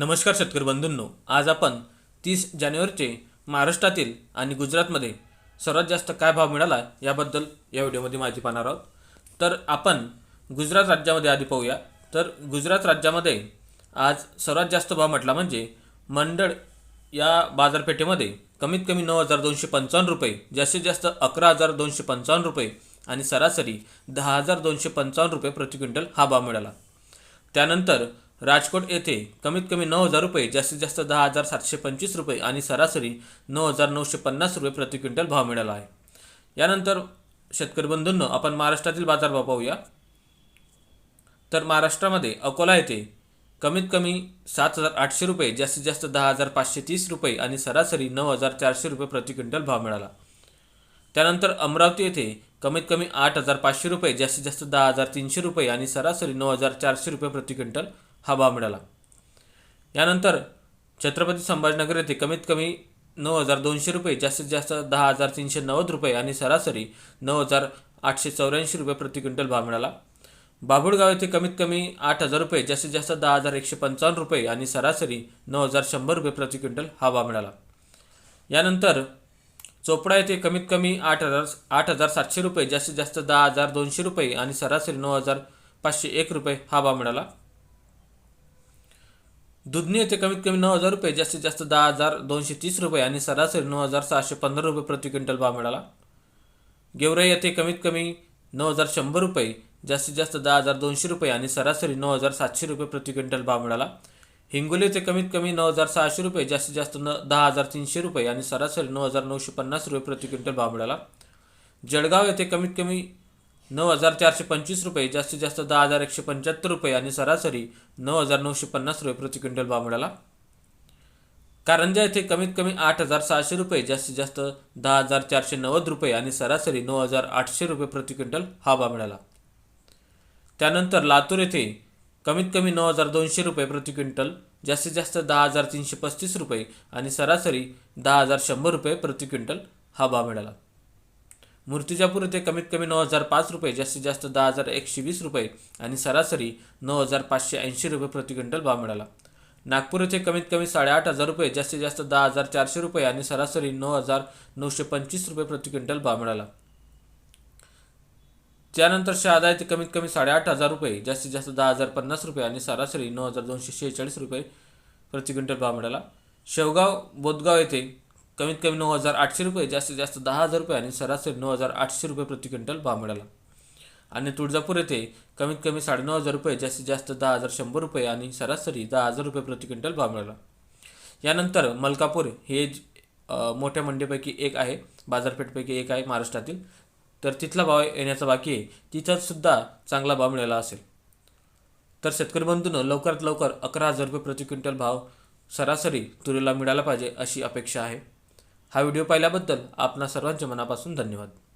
नमस्कार शेतकरी बंधूंनो आज आपण तीस जानेवारीचे महाराष्ट्रातील आणि गुजरातमध्ये सर्वात जास्त काय भाव मिळाला याबद्दल या व्हिडिओमध्ये माहिती पाहणार आहोत. तर आपण गुजरात राज्यामध्ये आधी पाहूया. तर गुजरात राज्यामध्ये आज सर्वात जास्त भाव म्हटला म्हणजे मंडळ या बाजारपेठेमध्ये कमीत कमी नऊ हजार दोनशे पंचावन्न रुपये जास्तीत जास्त अकरा हजार दोनशे पंचावन्न रुपये आणि सरासरी दहा हजार दोनशे पंचावन्न रुपये प्रति क्विंटल हा भाव मिळाला. त्यानंतर राजकोट येथे कमीत कमी नऊ हजार रुपये जास्तीत जास्त दहा हजार सातशे पंचवीस रुपये आणि सरासरी नऊ हजार नऊशे पन्नास रुपये प्रति क्विंटल भाव मिळाला आहे. यानंतर शेतकरी बंधूंनो आपण महाराष्ट्रातील बाजारभाव पाहूया. तर महाराष्ट्रामध्ये अकोला येथे कमीत कमी सात हजार आठशे रुपये जास्तीत जास्त दहा हजार पाचशे तीस रुपये आणि सरासरी नऊ हजार चारशे रुपये प्रति क्विंटल भाव मिळाला. त्यानंतर अमरावती येथे कमीत कमी आठ हजार पाचशे रुपये जास्तीत जास्त दहा हजार तीनशे रुपये आणि सरासरी नऊ हजार चारशे रुपये प्रति क्विंटल हा भाव मिळाला. यानंतर छत्रपती संभाजीनगर येथे कमीत कमी नऊ हजार दोनशे रुपये जास्तीत जास्त दहा हजार तीनशे नव्वद रुपये आणि सरासरी नऊ हजार आठशे चौऱ्याऐंशी रुपये प्रति क्विंटल भाव मिळाला. बाभुळगाव येथे कमीत कमी आठ हजार रुपये जास्तीत जास्त दहा हजार एकशे पंचावन्न रुपये आणि सरासरी नऊ हजार शंभर रुपये प्रति क्विंटल हा भाव मिळाला. यानंतर चोपडा येथे कमीत कमी आठ हजार आठ हजार सातशे रुपये जास्तीत जास्त दहा हजार दोनशे रुपये आणि सरासरी नऊ हजार पाचशे एक रुपये हा भाव मिळाला. दुधनी येथे कमीत कमी नऊ हजार रुपये जास्तीत जास्त दहा हजार दोनशे तीस रुपये आणि सरासरी नऊ हजार सहाशे पंधरा रुपये प्रति क्विंटल भाव मिळाला. गेवराई येथे कमीत कमी नऊ हजार शंभर रुपये जास्तीत जास्त दहा हजार दोनशे रुपये आणि सरासरी नऊ हजार सातशे रुपये प्रति क्विंटल भाव मिळाला. हिंगोली येथे कमीत कमी नऊ हजार सहाशे रुपये जास्तीत जास्त न दहा हजार तीनशे रुपये आणि सरासरी नऊ हजार नऊशे पन्नास रुपये प्रति क्विंटल भाव मिळाला. जळगाव येथे कमीत कमी नऊ हजार चारशे पंचवीस रुपये जास्तीत जास्त दहा हजार एकशे पंच्याहत्तर रुपये आणि सरासरी नऊ हजार नऊशे पन्नास रुपये प्रति क्विंटल भाव मिळाला. कारंजा येथे कमीत कमी आठ हजार सहाशे रुपये जास्तीत जास्त दहा हजार चारशे नव्वद रुपये आणि सरासरी नऊ हजार आठशे रुपये प्रति क्विंटल हा भाव मिळाला. त्यानंतर लातूर येथे कमीत कमी नऊ हजार दोनशे रुपये प्रति क्विंटल जास्तीत जास्त दहा हजार तीनशे पस्तीस रुपये आणि सरासरी दहा हजार शंभर रुपये प्रति क्विंटल हा भाव मिळाला. मूर्तिजापूर येथे कमीत कमी नऊ हजार पाच रुपये जास्तीत जास्त दहा हजार एकशे वीस रुपये आणि सरासरी नऊ हजार पाचशे ऐंशी रुपये प्रति क्विंटल भाव मिळाला. नागपूर येथे कमीत कमी साडेआठ हजार रुपये जास्तीत जास्त दहा हजार चारशे रुपये आणि सरासरी नऊ हजार नऊशे पंचवीस रुपये प्रति क्विंटल भाव मिळाला. त्यानंतर शहादा येथे कमीत कमी साडेआठ हजार रुपये जास्तीत जास्त दहा हजार पन्नास रुपये आणि सरासरी नऊ हजार दोनशे शेहेचाळीस रुपये प्रति क्विंटल भाव मिळाला. शेवगाव बोदगाव येथे कमीत कमी नऊ हजार आठशे रुपये जास्तीत जास्त दहा हजार रुपये आणि सरासरी नऊ हजार आठशे रुपये प्रति क्विंटल भाव मिळाला. आणि तुळजापूर येथे कमीत कमी साडेनऊ हजार रुपये जास्तीत जास्त दहा हजार शंभर रुपये आणि सरासरी दहा हजार रुपये प्रति क्विंटल भाव मिळाला. यानंतर मलकापूर हे मोठ्या मंडीपैकी एक आहे बाजारपेठपैकी एक आहे महाराष्ट्रातील. तर तिथला भाव येण्याचा बाकी आहे. तिथं सुद्धा चांगला भाव मिळाला असेल. तर शेतकरी बंधूनं लवकरात लवकर अकरा हजार रुपये प्रति क्विंटल भाव सरासरी तुरीला मिळाला पाहिजे अशी अपेक्षा आहे. हा व्हिडिओ पाहिल्याबद्दल आपणा सर्वांचे मनापासून धन्यवाद.